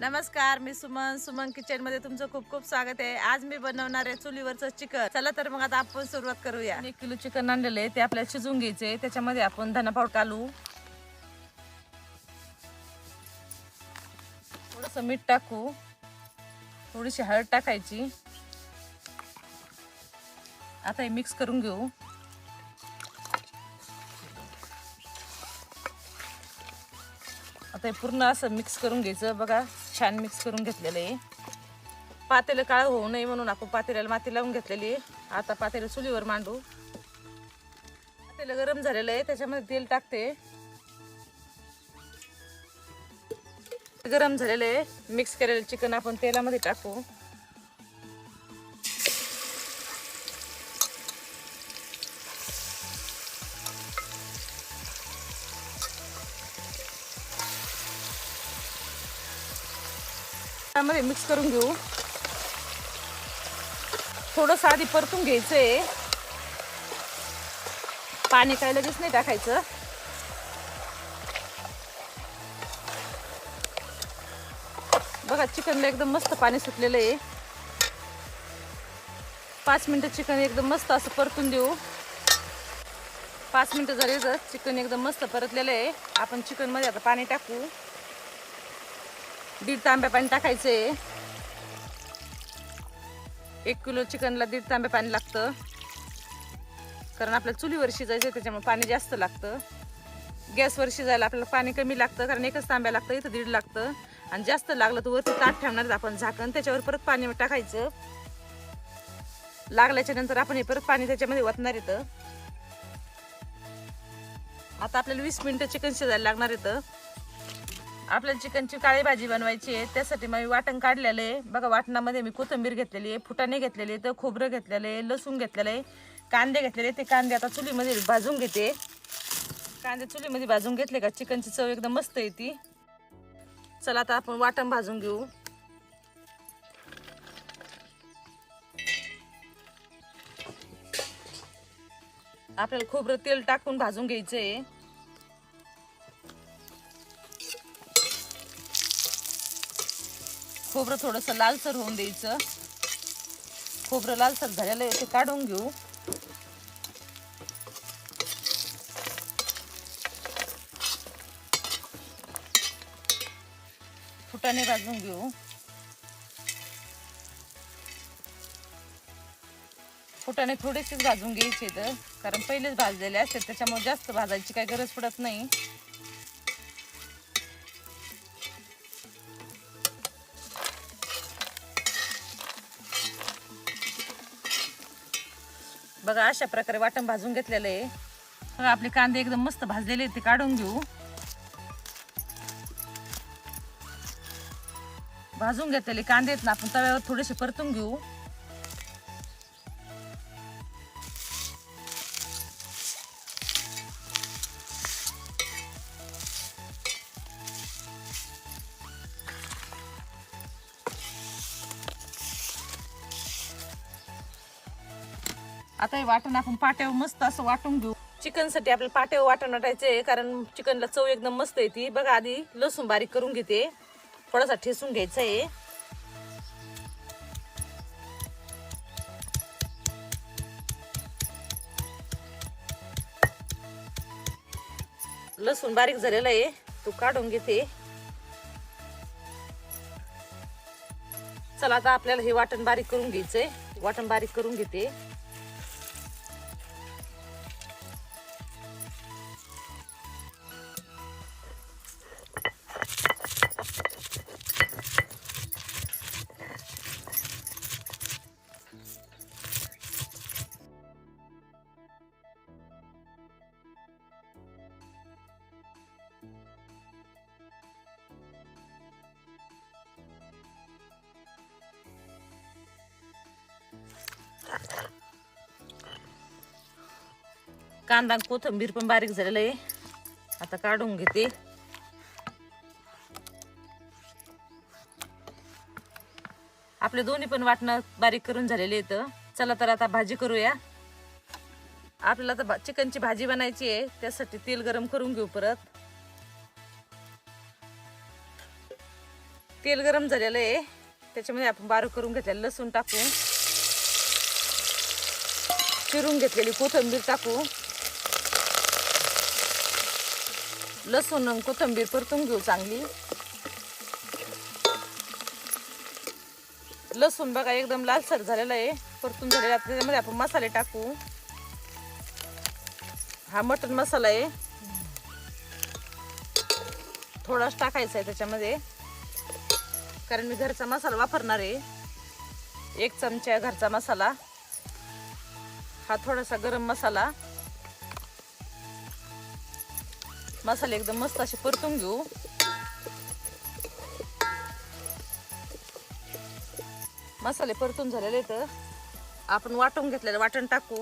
नमस्कार मी सुमन. सुमन किचनमध्ये तुमचं खूप खूप स्वागत आहे. आज मी बनवणार आहे चुलीवरचं चिकन. चला तर मग आता आपण सुरुवात करूया. एक किलो चिकन आणलेलं आहे. ते आपल्याला शिजून घ्यायचे त्याच्यामध्ये आपण धना पावडर घालू. थोडस मीठ टाकू. थोडीशी हळद टाकायची. आता हे मिक्स करून घेऊ. आता हे पूर्ण असं मिक्स करून घ्यायचं. बघा. छान मिक्स करून घेतलेलं आहे. पातेलं काळ होऊ नये म्हणून आपण पातेल्याला माती लावून घेतलेली आहे. आता पातेलं चुलीवर मांडू. पातेलं गरम झालेलं आहे त्याच्यामध्ये तेल टाकते. गरम झालेलं आहे. मिक्स केलेलं चिकन आपण तेलामध्ये टाकू. त्यामध्ये मिक्स करून घेऊ. थोडंसं आधी परतून घ्यायचंय. पाणी काय लगेच नाही टाकायचं. बघा चिकनला एकदम मस्त पाणी सुटलेलं आहे. पाच मिनटं चिकन एकदम मस्त असं परतून देऊ. पाच मिनटं झाले तर चिकन एकदम मस्त परतलेलं आहे. आपण चिकनमध्ये आता पाणी टाकू. दीड तांब्या पाणी टाकायचं. आहे एक किलो चिकनला दीड तांब्या पाणी लागतं. कारण आपल्याला चुलीवर शिजायचं त्याच्यामुळे पाणी जास्त लागतं. गॅसवर शिजायला आपल्याला पाणी कमी लागतं कारण एकच तांब्या लागतं इथं दीड लागतं. आणि जास्त लागलं तर वरती ताट ठेवणार आपण झाकण त्याच्यावर परत पाणी टाकायचं. लागल्याच्या नंतर आपण हे परत पाणी त्याच्यामध्ये ओतणार येतं आता आपल्याला वीस मिनिटं चिकन शिजायला लागणार येतं आपल्याला चिकनची काळी भाजी बनवायची आहे त्यासाठी मी वाटण काढलेलं आहे. बघा वाटणामध्ये मी कोथिंबीर घेतलेली आहे फुटाणे घेतलेले आहे तर खोबरं घेतलेलं आहे लसूण घेतलेलं आहे कांदे घेतलेले ते कांदे आता चुलीमध्ये भाजून घेते. कांदे चुलीमध्ये भाजून घेतले का चिकनची चव एकदम मस्त येते. चला आता आपण वाटण भाजून घेऊ. आपल्याला खोबरं तेल टाकून भाजून घ्यायचं आहे खोबरं थोडंसं लालसर होऊन द्यायचं. खोबरं लालसर झालेलं आहे ते काढून घेऊ. फुटाने भाजून घेऊ. फुटाने थोडेसेच भाजून घ्यायचे तर कारण पहिलेच भाजलेले असते त्याच्यामुळे जास्त भाजायची काही गरज पडत नाही. बघा अशा प्रकारे वाटण भाजून घेतलेलं आहे. बघा आपले कांदे एकदम मस्त भाजलेले आहेत ते काढून घेऊ. भाजून घेतलेले कांदे आहेत ना आपण तव्यावर थोडेसे परतून घेऊ. आता हे वाटण आपण पाट्यावर मस्त असं वाटून घेऊ. चिकनसाठी आपल्याला पाट्यावर वाटण वाटायचं आहे कारण चिकनला चव एकदम मस्त येते. बघा आधी लसूण बारीक करून घेते. थोडासा ठेसून घ्यायचा आहे लसूण बारीक झालेला आहे. तो काढून घेते. चला आता आपल्याला हे वाटण बारीक करून घ्यायचंय. वाटण बारीक करून घेते. कांदा कोथंबीर कोथिंबीर पण बारीक झालेलं आहे. आता काढून घेते. आपले दोन्ही पण वाटणं बारीक करून झालेले आहेत. चला तर आता भाजी करूया. आपल्याला तर भा- चिकनची भाजी बनायची आहे. त्यासाठी तेल गरम करून घेऊ परत. तेल गरम झालेलं आहे. त्याच्यामध्ये आपण बारीक करून घेतलेलं लसूण टाकू. चिरून घेतलेली कोथिंबीर टाकू. लसूण कोथंबीर कोथिंबीर परतून घेऊ चांगली. लसूण बघा एकदम लालसर झालेला आहे. परतून झालेला आहे. त्याच्यामध्ये आपण मसाले टाकू. हा मटन मसाला आहे. थोडाच टाकायचा आहे त्याच्यामध्ये. कारण मी घरचा मसाला वापरणार आहे. एक चमचा घरचा मसाला. हा थोडासा गरम मसाला. मसाले एकदम मस्त असे परतून घेऊ. मसाले परतून झालेले तर आपण वाटून घेतलेलं वाटण टाकू.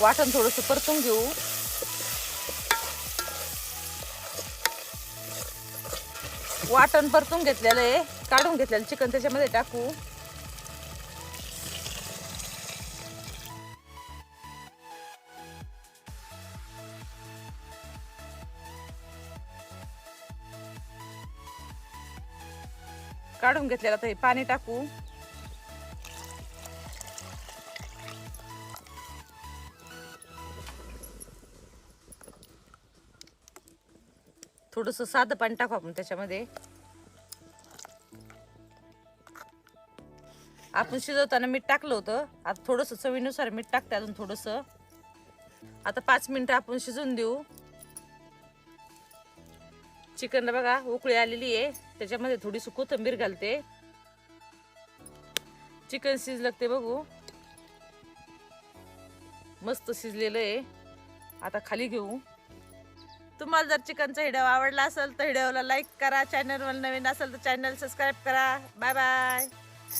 वाटण थोडंसं परतून घेऊ. वाटण परतून घेतलेलं आहे. काढून घेतलेलं चिकन त्याच्यामध्ये टाकू. काढून घेतलेलं आता हे पाणी टाकू. थोडस साधं पाणी टाकू आपण त्याच्यामध्ये. आपण शिजवताना मीठ टाकलं होतं. आता थोडस चवीनुसार मीठ टाकते अजून थोडस. आता पाच मिनिटं आपण शिजून देऊ. चिकनला बघा उकळी आलेली आहे. त्याच्यामध्ये थोडीशी कोथंबीर घालते. चिकन शिजलं ते बघू. मस्त शिजलेलं आहे. आता खाली घेऊ. तुम्हाला जर चिकनचा व्हिडिओ आवडला असेल तर व्हिडिओला लाईक करा. चॅनलवर नवीन असेल तर चॅनल सबस्क्राईब करा. Bye bye